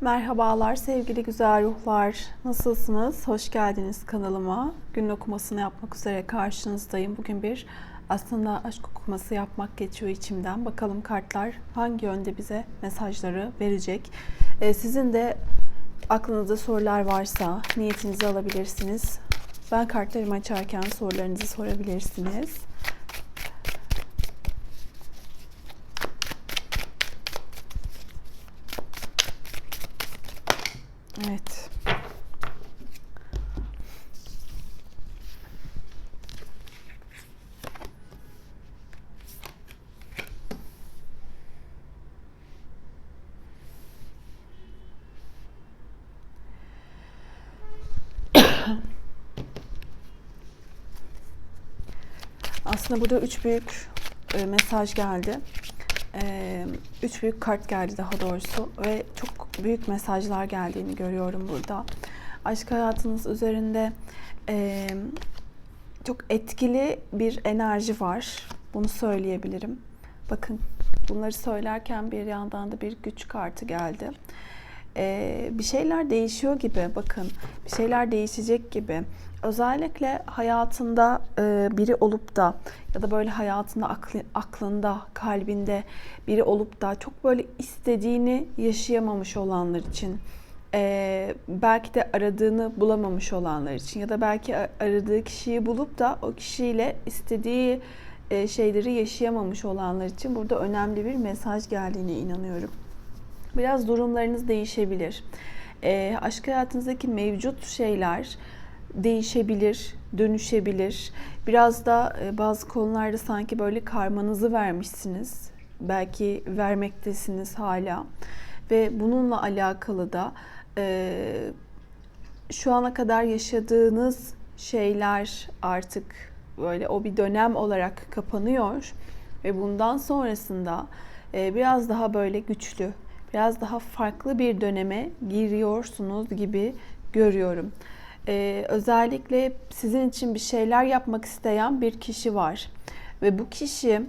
Merhabalar sevgili güzel ruhlar. Nasılsınız? Hoş geldiniz kanalıma. Gün okumasını yapmak üzere karşınızdayım. Bugün bir aslında aşk okuması yapmak geçiyor içimden. Bakalım kartlar hangi yönde bize mesajları verecek. Ee, sizin de aklınızda sorular varsa niyetinizi alabilirsiniz. Ben kartlarımı açarken sorularınızı sorabilirsiniz. Evet. Aslında burada üç büyük e, mesaj geldi. E, üç büyük kart geldi daha doğrusu ve çok büyük mesajlar geldiğini görüyorum burada. Aşk hayatınız üzerinde e, çok etkili bir enerji var. Bunu söyleyebilirim. Bakın bunları söylerken bir yandan da bir güç kartı geldi. Ee, bir şeyler değişiyor gibi bakın bir şeyler değişecek gibi özellikle hayatında biri olup da ya da böyle hayatında aklı, aklında kalbinde biri olup da çok böyle istediğini yaşayamamış olanlar için e, belki de aradığını bulamamış olanlar için ya da belki aradığı kişiyi bulup da o kişiyle istediği e, şeyleri yaşayamamış olanlar için burada önemli bir mesaj geldiğine inanıyorum. Biraz durumlarınız değişebilir. E, aşk hayatınızdaki mevcut şeyler değişebilir, dönüşebilir. Biraz da e, bazı konularda sanki böyle karmanızı vermişsiniz. Belki vermektesiniz hala. Ve bununla alakalı da e, şu ana kadar yaşadığınız şeyler artık böyle o bir dönem olarak kapanıyor ve bundan sonrasında e, biraz daha böyle güçlü, biraz daha farklı bir döneme giriyorsunuz gibi görüyorum. Ee, özellikle sizin için bir şeyler yapmak isteyen bir kişi var ve bu kişi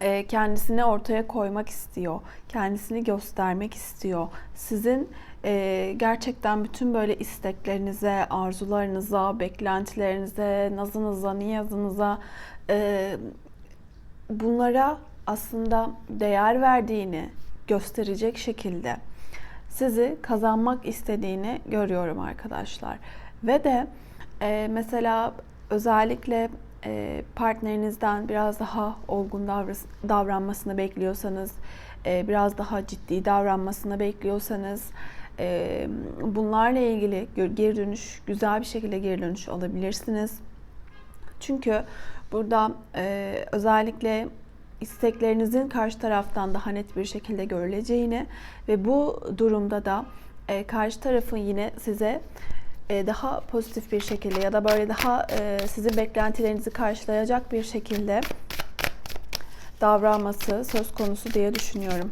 e, kendisini ortaya koymak istiyor, kendisini göstermek istiyor. Sizin e, gerçekten bütün böyle isteklerinize, arzularınıza, beklentilerinize, nazınıza, niyazınıza e, bunlara aslında değer verdiğini gösterecek şekilde sizi kazanmak istediğini görüyorum arkadaşlar. Ve de e, mesela özellikle e, partnerinizden biraz daha olgun davranmasını bekliyorsanız, e, biraz daha ciddi davranmasını bekliyorsanız, e, bunlarla ilgili geri dönüş, güzel bir şekilde geri dönüş alabilirsiniz. Çünkü burada e, özellikle isteklerinizin karşı taraftan daha net bir şekilde görüleceğini ve bu durumda da e, karşı tarafın yine size e, daha pozitif bir şekilde ya da böyle daha e, sizin beklentilerinizi karşılayacak bir şekilde davranması söz konusu diye düşünüyorum.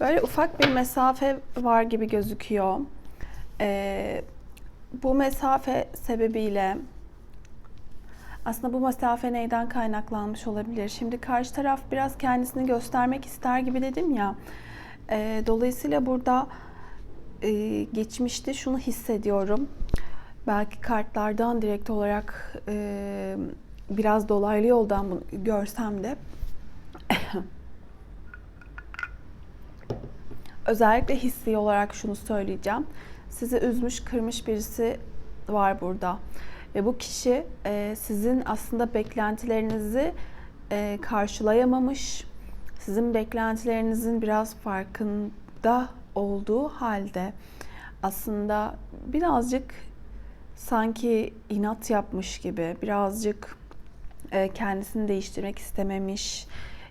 Böyle ufak bir mesafe var gibi gözüküyor. Ee, bu mesafe sebebiyle aslında bu mesafe neyden kaynaklanmış olabilir? Şimdi karşı taraf biraz kendisini göstermek ister gibi dedim ya. E, dolayısıyla burada e, geçmişte şunu hissediyorum. Belki kartlardan direkt olarak e, biraz dolaylı yoldan bunu görsem de özellikle hissi olarak şunu söyleyeceğim. Sizi üzmüş, kırmış birisi var burada. Ve bu kişi e, sizin aslında beklentilerinizi e, karşılayamamış, sizin beklentilerinizin biraz farkında olduğu halde aslında birazcık sanki inat yapmış gibi, birazcık e, kendisini değiştirmek istememiş,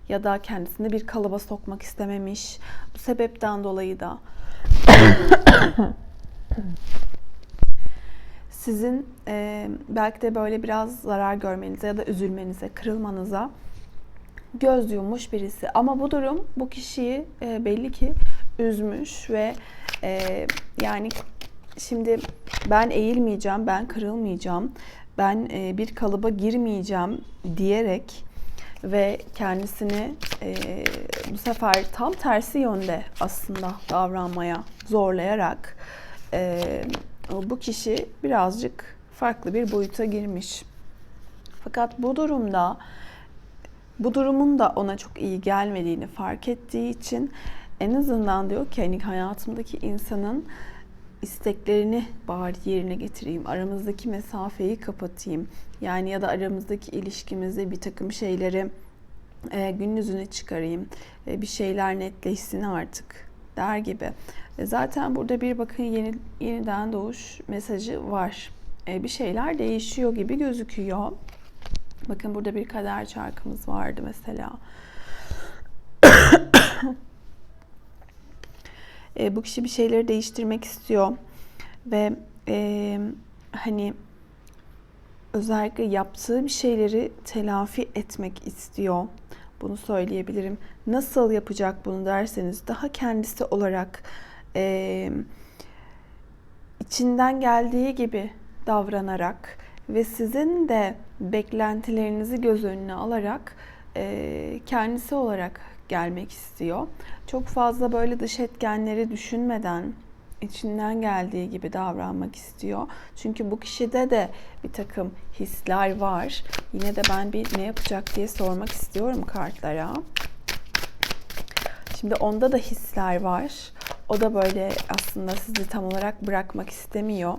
ya da kendisini bir kalıba sokmak istememiş. Bu sebepten dolayı da sizin e, belki de böyle biraz zarar görmenize ya da üzülmenize, kırılmanıza göz yummuş birisi. Ama bu durum bu kişiyi e, belli ki üzmüş ve e, yani şimdi ben eğilmeyeceğim, ben kırılmayacağım, ben e, bir kalıba girmeyeceğim diyerek ve kendisini e, bu sefer tam tersi yönde aslında davranmaya zorlayarak e, bu kişi birazcık farklı bir boyuta girmiş. Fakat bu durumda bu durumun da ona çok iyi gelmediğini fark ettiği için en azından diyor ki hani hayatımdaki insanın isteklerini bari yerine getireyim. Aramızdaki mesafeyi kapatayım. Yani ya da aramızdaki ilişkimizde bir takım şeyleri e, gün yüzüne çıkarayım. E, bir şeyler netleşsin artık der gibi. E, zaten burada bir bakın yeni yeniden doğuş mesajı var. E, bir şeyler değişiyor gibi gözüküyor. Bakın burada bir kader çarkımız vardı mesela. e, bu kişi bir şeyleri değiştirmek istiyor ve e, hani özellikle yaptığı bir şeyleri telafi etmek istiyor. Bunu söyleyebilirim. Nasıl yapacak bunu derseniz daha kendisi olarak e, içinden geldiği gibi davranarak ve sizin de beklentilerinizi göz önüne alarak e, kendisi olarak gelmek istiyor. Çok fazla böyle dış etkenleri düşünmeden içinden geldiği gibi davranmak istiyor. Çünkü bu kişide de bir takım hisler var. Yine de ben bir ne yapacak diye sormak istiyorum kartlara. Şimdi onda da hisler var. O da böyle aslında sizi tam olarak bırakmak istemiyor.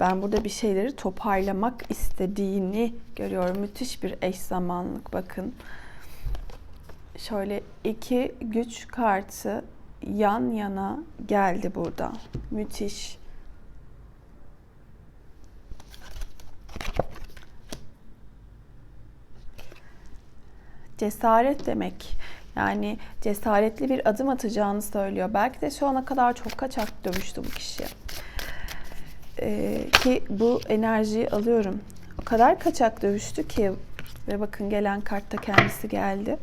Ben burada bir şeyleri toparlamak istediğini görüyorum. Müthiş bir eş zamanlık bakın. Şöyle iki güç kartı yan yana geldi burada. Müthiş. Cesaret demek. Yani cesaretli bir adım atacağını söylüyor. Belki de şu ana kadar çok kaçak dövüştü bu kişi. Ee, ki bu enerjiyi alıyorum. O kadar kaçak dövüştü ki ve bakın gelen kartta kendisi geldi.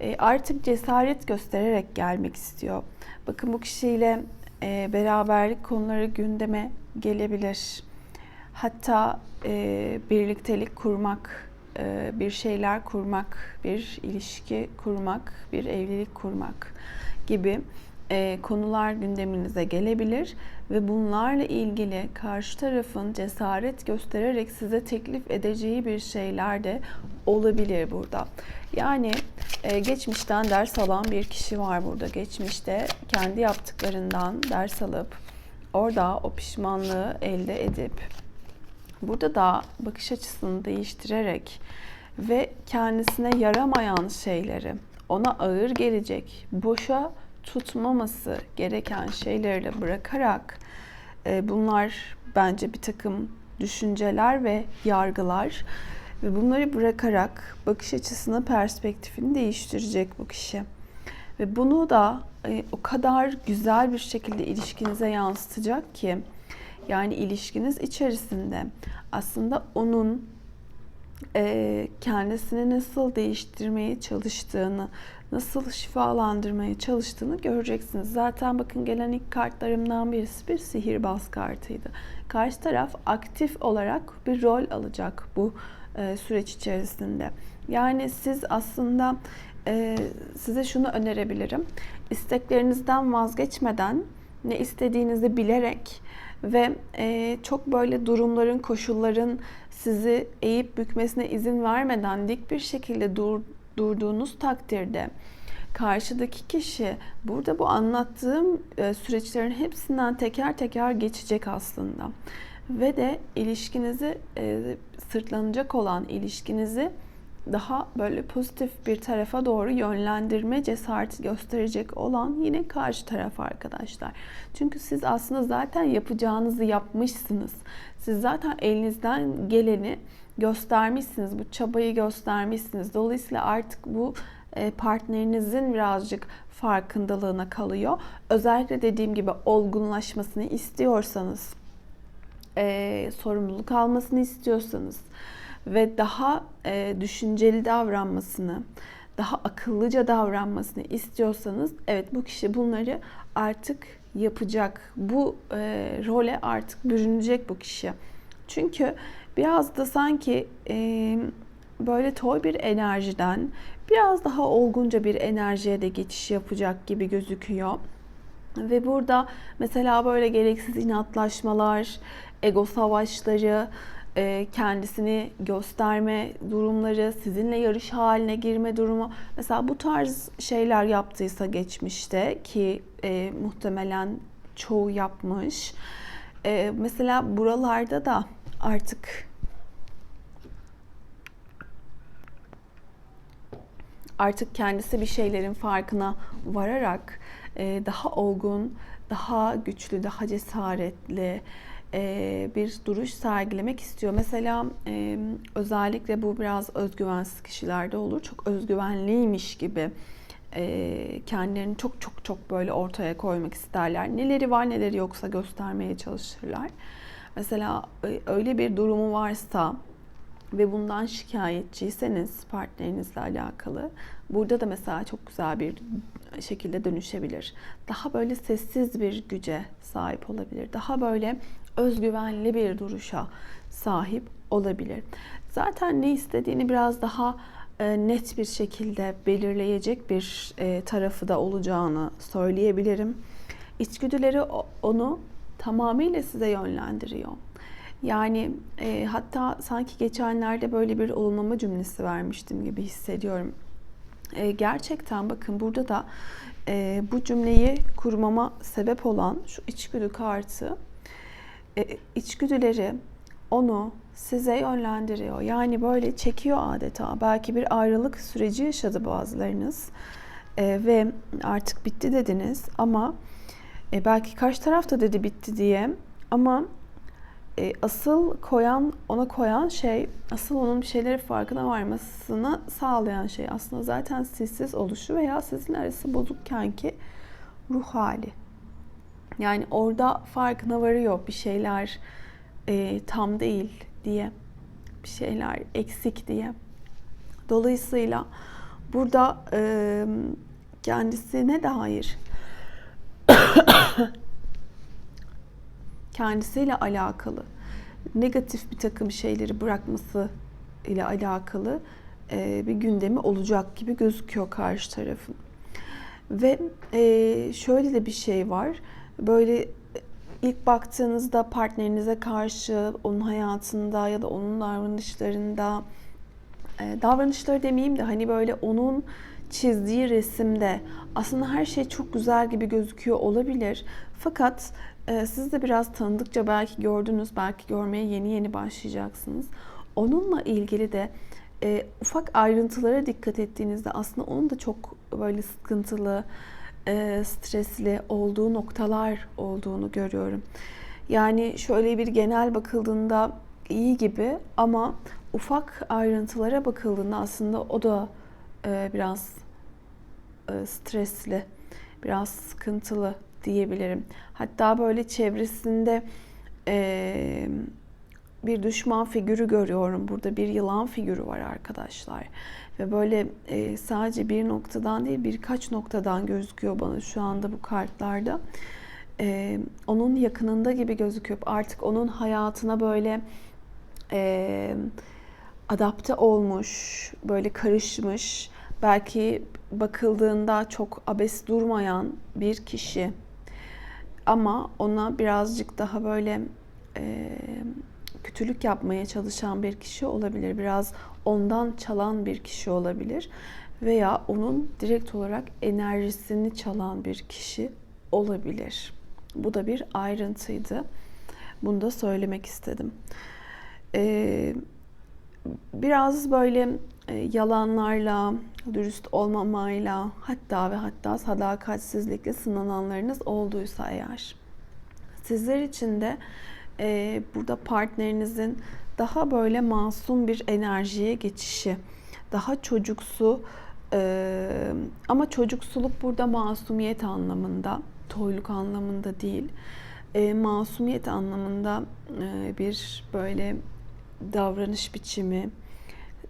Ee, artık cesaret göstererek gelmek istiyor. Bakın bu kişiyle e, beraberlik konuları gündeme gelebilir. Hatta e, birliktelik kurmak e, bir şeyler kurmak, bir ilişki kurmak, bir evlilik kurmak gibi e, konular gündeminize gelebilir ve bunlarla ilgili karşı tarafın cesaret göstererek size teklif edeceği bir şeyler de olabilir burada. Yani e, geçmişten ders alan bir kişi var burada. Geçmişte kendi yaptıklarından ders alıp orada o pişmanlığı elde edip Burada da bakış açısını değiştirerek ve kendisine yaramayan şeyleri, ona ağır gelecek, boşa tutmaması gereken şeyleri de bırakarak e, bunlar bence bir takım düşünceler ve yargılar ve bunları bırakarak bakış açısını, perspektifini değiştirecek bu kişi. Ve bunu da e, o kadar güzel bir şekilde ilişkinize yansıtacak ki yani ilişkiniz içerisinde aslında onun e, kendisini nasıl değiştirmeye çalıştığını, nasıl şifalandırmaya çalıştığını göreceksiniz. Zaten bakın gelen ilk kartlarımdan birisi bir sihirbaz kartıydı. Karşı taraf aktif olarak bir rol alacak bu e, süreç içerisinde. Yani siz aslında e, size şunu önerebilirim. İsteklerinizden vazgeçmeden ne istediğinizi bilerek ve e, çok böyle durumların, koşulların sizi eğip bükmesine izin vermeden dik bir şekilde dur, durduğunuz takdirde karşıdaki kişi burada bu anlattığım e, süreçlerin hepsinden teker teker geçecek aslında. Ve de ilişkinizi e, sırtlanacak olan ilişkinizi daha böyle pozitif bir tarafa doğru yönlendirme cesareti gösterecek olan yine karşı taraf arkadaşlar. Çünkü siz aslında zaten yapacağınızı yapmışsınız. Siz zaten elinizden geleni göstermişsiniz. Bu çabayı göstermişsiniz. Dolayısıyla artık bu e, partnerinizin birazcık farkındalığına kalıyor. Özellikle dediğim gibi olgunlaşmasını istiyorsanız, e, sorumluluk almasını istiyorsanız, ve daha e, düşünceli davranmasını, daha akıllıca davranmasını istiyorsanız evet bu kişi bunları artık yapacak. Bu role artık bürünecek bu kişi. Çünkü biraz da sanki e, böyle toy bir enerjiden biraz daha olgunca bir enerjiye de geçiş yapacak gibi gözüküyor. Ve burada mesela böyle gereksiz inatlaşmalar, ego savaşları, kendisini gösterme durumları, sizinle yarış haline girme durumu. Mesela bu tarz şeyler yaptıysa geçmişte ki e, muhtemelen çoğu yapmış. E, mesela buralarda da artık artık kendisi bir şeylerin farkına vararak daha olgun, daha güçlü, daha cesaretli, e, bir duruş sergilemek istiyor. Mesela e, özellikle bu biraz özgüvensiz kişilerde olur. Çok özgüvenliymiş gibi e, kendilerini çok çok çok böyle ortaya koymak isterler. Neleri var neleri yoksa göstermeye çalışırlar. Mesela öyle bir durumu varsa ve bundan şikayetçiyseniz partnerinizle alakalı burada da mesela çok güzel bir şekilde dönüşebilir. Daha böyle sessiz bir güce sahip olabilir. Daha böyle özgüvenli bir duruşa sahip olabilir. Zaten ne istediğini biraz daha e, net bir şekilde belirleyecek bir e, tarafı da olacağını söyleyebilirim. İçgüdüleri onu tamamıyla size yönlendiriyor. Yani e, hatta sanki geçenlerde böyle bir olumlama cümlesi vermiştim gibi hissediyorum. E, gerçekten bakın burada da e, bu cümleyi kurmama sebep olan şu içgüdü kartı e, içgüdüleri onu size yönlendiriyor. Yani böyle çekiyor adeta. Belki bir ayrılık süreci yaşadı bazılarınız e, ve artık bitti dediniz ama e, belki karşı taraf da dedi bitti diye ama e, asıl koyan ona koyan şey asıl onun bir şeyleri farkına varmasını sağlayan şey aslında zaten sizsiz oluşu veya sizin arası bozukken ki ruh hali. Yani orada farkına varıyor bir şeyler e, tam değil diye. Bir şeyler eksik diye. Dolayısıyla burada e, kendisine dair kendisiyle alakalı negatif bir takım şeyleri bırakması ile alakalı e, bir gündemi olacak gibi gözüküyor karşı tarafın. Ve e, şöyle de bir şey var böyle ilk baktığınızda partnerinize karşı onun hayatında ya da onun davranışlarında e, davranışları demeyeyim de hani böyle onun çizdiği resimde aslında her şey çok güzel gibi gözüküyor olabilir. Fakat e, siz de biraz tanıdıkça belki gördünüz, belki görmeye yeni yeni başlayacaksınız. Onunla ilgili de e, ufak ayrıntılara dikkat ettiğinizde aslında onun da çok böyle sıkıntılı, e, stresli olduğu noktalar olduğunu görüyorum. Yani şöyle bir genel bakıldığında iyi gibi ama ufak ayrıntılara bakıldığında aslında o da e, biraz e, stresli, biraz sıkıntılı diyebilirim. Hatta böyle çevresinde bir düşman figürü görüyorum. Burada bir yılan figürü var arkadaşlar. Ve böyle e, sadece bir noktadan değil birkaç noktadan gözüküyor bana şu anda bu kartlarda. E, onun yakınında gibi gözüküyor. Artık onun hayatına böyle e, adapte olmuş, böyle karışmış, belki bakıldığında çok abes durmayan bir kişi. Ama ona birazcık daha böyle e, kötülük yapmaya çalışan bir kişi olabilir. Biraz ondan çalan bir kişi olabilir veya onun direkt olarak enerjisini çalan bir kişi olabilir. Bu da bir ayrıntıydı. Bunu da söylemek istedim. Ee, biraz böyle e, yalanlarla, dürüst olmamayla, hatta ve hatta sadakatsizlikle sınananlarınız olduysa eğer, sizler için de e, burada partnerinizin daha böyle masum bir enerjiye geçişi, daha çocuksu e, ama çocuksuluk burada masumiyet anlamında, toyluk anlamında değil, e, masumiyet anlamında e, bir böyle davranış biçimi,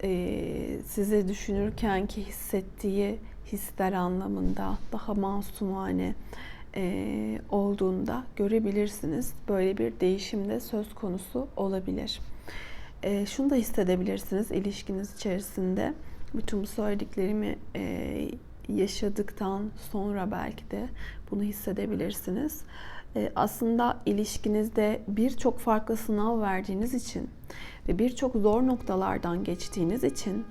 e, sizi düşünürken ki hissettiği hisler anlamında daha masumane e, olduğunda görebilirsiniz. Böyle bir değişim de söz konusu olabilir. E, şunu da hissedebilirsiniz ilişkiniz içerisinde. Bütün bu söylediklerimi e, yaşadıktan sonra belki de bunu hissedebilirsiniz. E, aslında ilişkinizde birçok farklı sınav verdiğiniz için ve birçok zor noktalardan geçtiğiniz için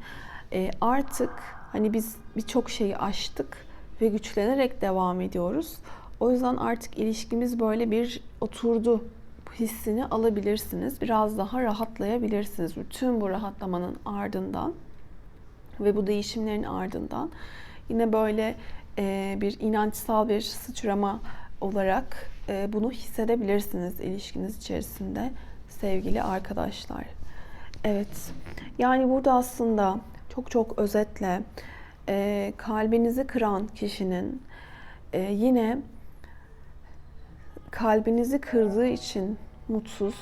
e, artık hani biz birçok şeyi aştık ve güçlenerek devam ediyoruz. O yüzden artık ilişkimiz böyle bir oturdu hissini alabilirsiniz. Biraz daha rahatlayabilirsiniz. Bütün bu rahatlamanın ardından ve bu değişimlerin ardından yine böyle e, bir inançsal bir sıçrama olarak e, bunu hissedebilirsiniz ilişkiniz içerisinde sevgili arkadaşlar. Evet, yani burada aslında çok çok özetle e, kalbinizi kıran kişinin e, yine kalbinizi kırdığı için mutsuz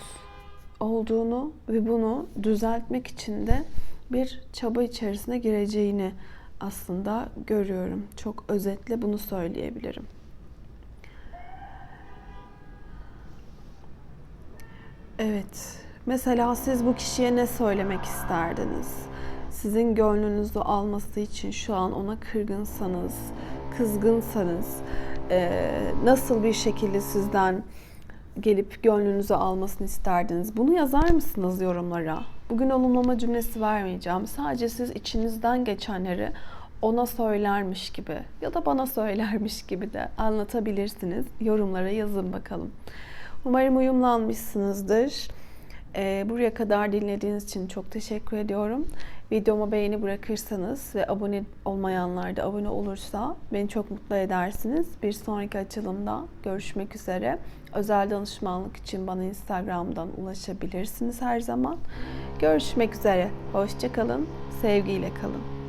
olduğunu ve bunu düzeltmek için de bir çaba içerisine gireceğini aslında görüyorum. Çok özetle bunu söyleyebilirim. Evet. Mesela siz bu kişiye ne söylemek isterdiniz? Sizin gönlünüzü alması için şu an ona kırgınsanız, kızgınsanız, nasıl bir şekilde sizden gelip gönlünüzü almasını isterdiniz? Bunu yazar mısınız yorumlara? Bugün olumlama cümlesi vermeyeceğim. Sadece siz içinizden geçenleri ona söylermiş gibi ya da bana söylermiş gibi de anlatabilirsiniz. Yorumlara yazın bakalım. Umarım uyumlanmışsınızdır. Ee, buraya kadar dinlediğiniz için çok teşekkür ediyorum. Videoma beğeni bırakırsanız ve abone olmayanlar da abone olursa beni çok mutlu edersiniz. Bir sonraki açılımda görüşmek üzere. Özel danışmanlık için bana Instagram'dan ulaşabilirsiniz her zaman. Görüşmek üzere. Hoşçakalın. Sevgiyle kalın.